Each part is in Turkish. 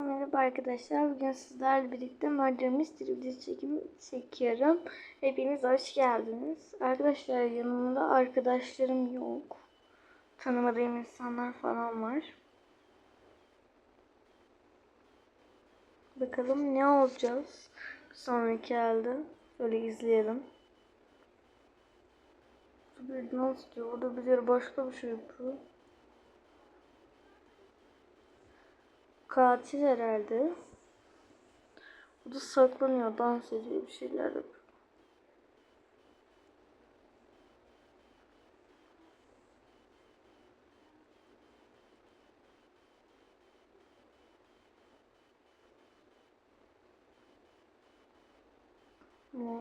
Merhaba arkadaşlar. Bugün sizlerle birlikte Murder Mystery videosu çekimi çekiyorum. Hepiniz hoş geldiniz. Arkadaşlar yanımda arkadaşlarım yok. Tanımadığım insanlar falan var. Bakalım ne olacağız sonraki elde. Şöyle izleyelim. Bir nasıl diyor? Orada bir yer başka bir şey yapıyor. Katil herhalde. Bu da saklanıyor, dans ediyor, bir şeyler yapıyor. Ne?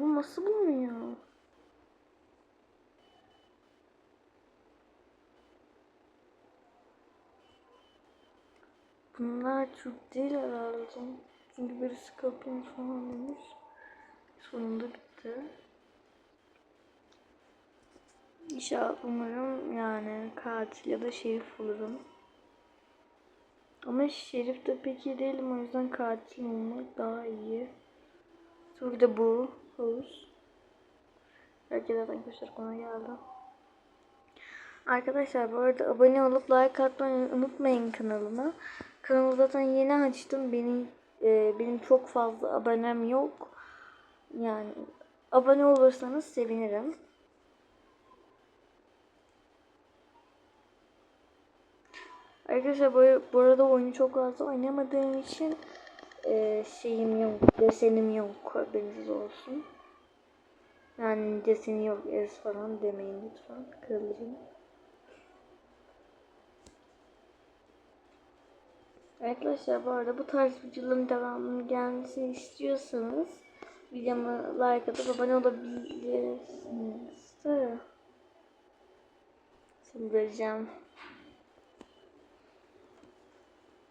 Bu nasıl bulunuyor? Bunlar Türk değil herhalde. Çünkü birisi kapıyı falan demiş. Sonunda bitti. İnşallah umarım yani katil ya da şerif olurum. Ama şerif de pek iyi değilim o yüzden katil olmak daha iyi. Sonra de bu havuz. Belki de arkadaşlar bana geldi. Arkadaşlar bu arada abone olup like atmayı unutmayın kanalıma. Kanalı zaten yeni açtım. Benim e, benim çok fazla abonem yok. Yani abone olursanız sevinirim. Arkadaşlar bu, bu arada oyunu çok fazla oynamadığım için e, şeyim yok, desenim yok. Haberiniz olsun. Yani deseni yok, ez falan demeyin lütfen. Kırılırım. Arkadaşlar bu arada bu tarz videoların devamının gelmesini istiyorsanız videoma like atıp abone olabilirsiniz. De. Çıldıracağım.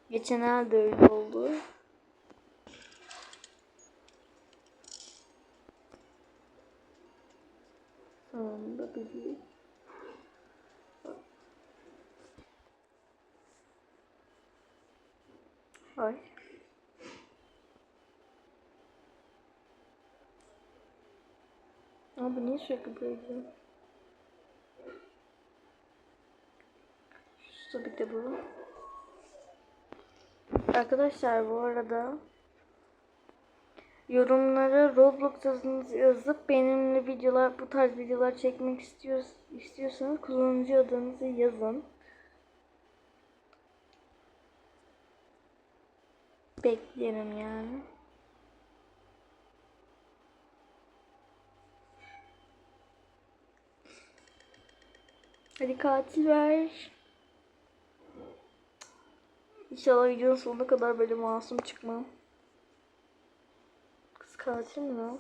Geçen ay da öyle oldu. Sonunda bir Ay. Abi niye sürekli böyle? Şu bir de bu. Arkadaşlar bu arada yorumlara Roblox adınızı yazıp benimle videolar bu tarz videolar çekmek istiyor, istiyorsanız kullanıcı adınızı yazın. Beklerim yani. Hadi katil ver. İnşallah videonun sonuna kadar böyle masum çıkmam. Kız katil mi?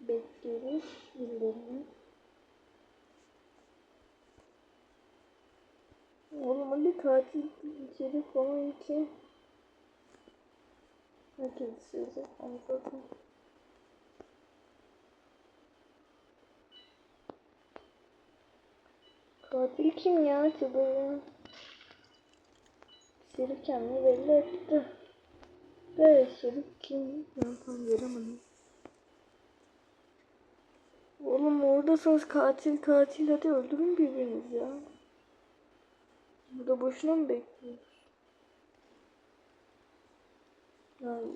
Bekliyoruz birilerini. İçeri falan ki. Herkes ama zaten. Katil kim ya çıldırıyor. Şerif kendini belli etti. Evet Şerif kim? Ben tam göremedim. Oğlum oradasınız katil katil hadi öldürün birbirinizi ya. Burada boşuna mı bekliyoruz? Yani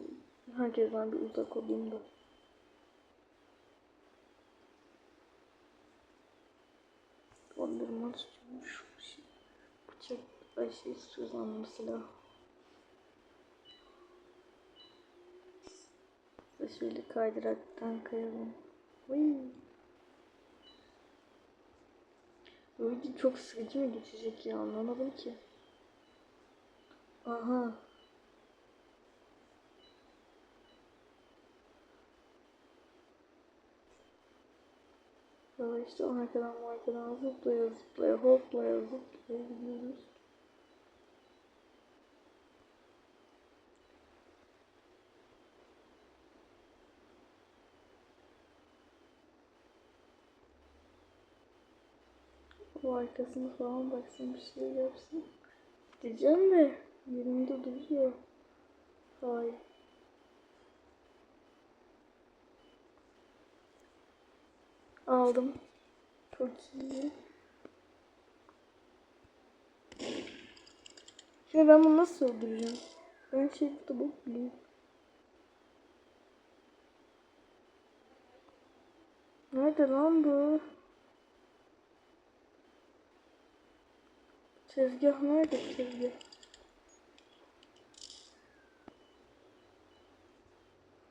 herkesten bir uzak olayım da. Dondurma tutuyormuş. Bıçak ay şey sızlanma silah. Şöyle kaydıraktan kayalım. Uy. Bu video çok sıkıcı mı geçecek ya anlamadım ki. Aha. Sonra işte arkadan arkadan zıplaya zıplaya hoplaya zıplaya gidiyoruz. O arkasını falan baksın bir şey yapsın. Diyeceğim de yerimde duruyor. Hayır. Aldım. Çok iyi. Şimdi ben bunu nasıl öldüreceğim? Ben şey burada bakmayayım. Nerede lan bu? Tezgah nerede tezgah?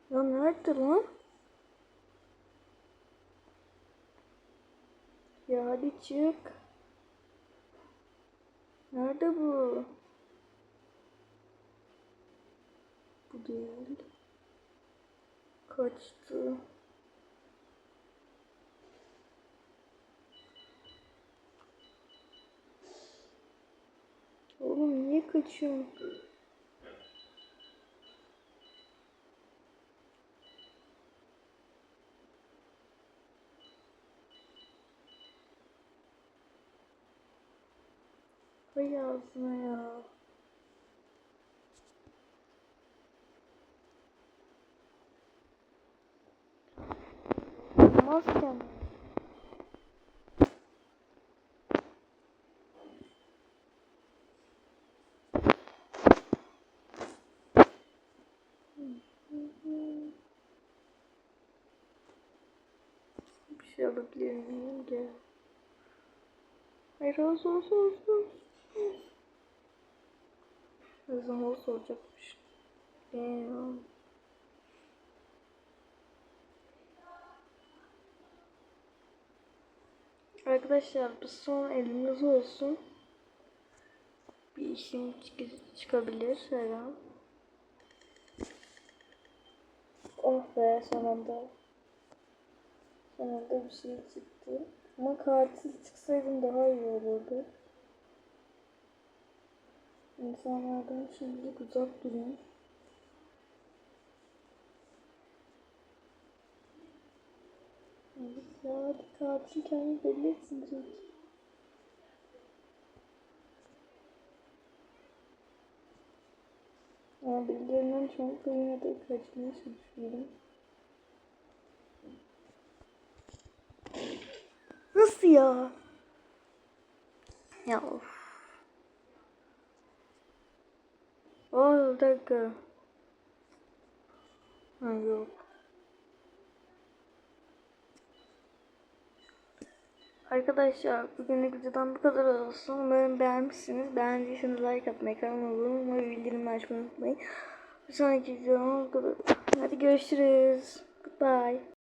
Ya nerede lan? Ya hadi çık. Nerede bu? Bu değil. Kaçtı. Oğlum niye kaçıyorsun? Hay ağzına ya. Maskem. Bir şey alabilir miyim? Gel. Hayır olsun olsun olsun. O zaman olsun olacakmış. Damn. Arkadaşlar bu son eliniz olsun. Bir işim çık- çıkabilir her. Oh be sonunda. Sonunda bir şey çıktı. Ama katil çıksaydım daha iyi olurdu. İnsanlardan şimdilik uzak durun. Ya hadi katil kendini belli etsin direkt. Ama çok da yine de kaçmaya çalışıyorum. Nasıl ya? Ya of. Oh dakika. Ha yok. Arkadaşlar bugünlük videodan bu kadar olsun. Umarım beğenmişsiniz. Beğendiyseniz like atmayı, kanalıma abone olmayı ve bildirim açmayı unutmayın. Bir sonraki kadar. Hadi görüşürüz. Goodbye.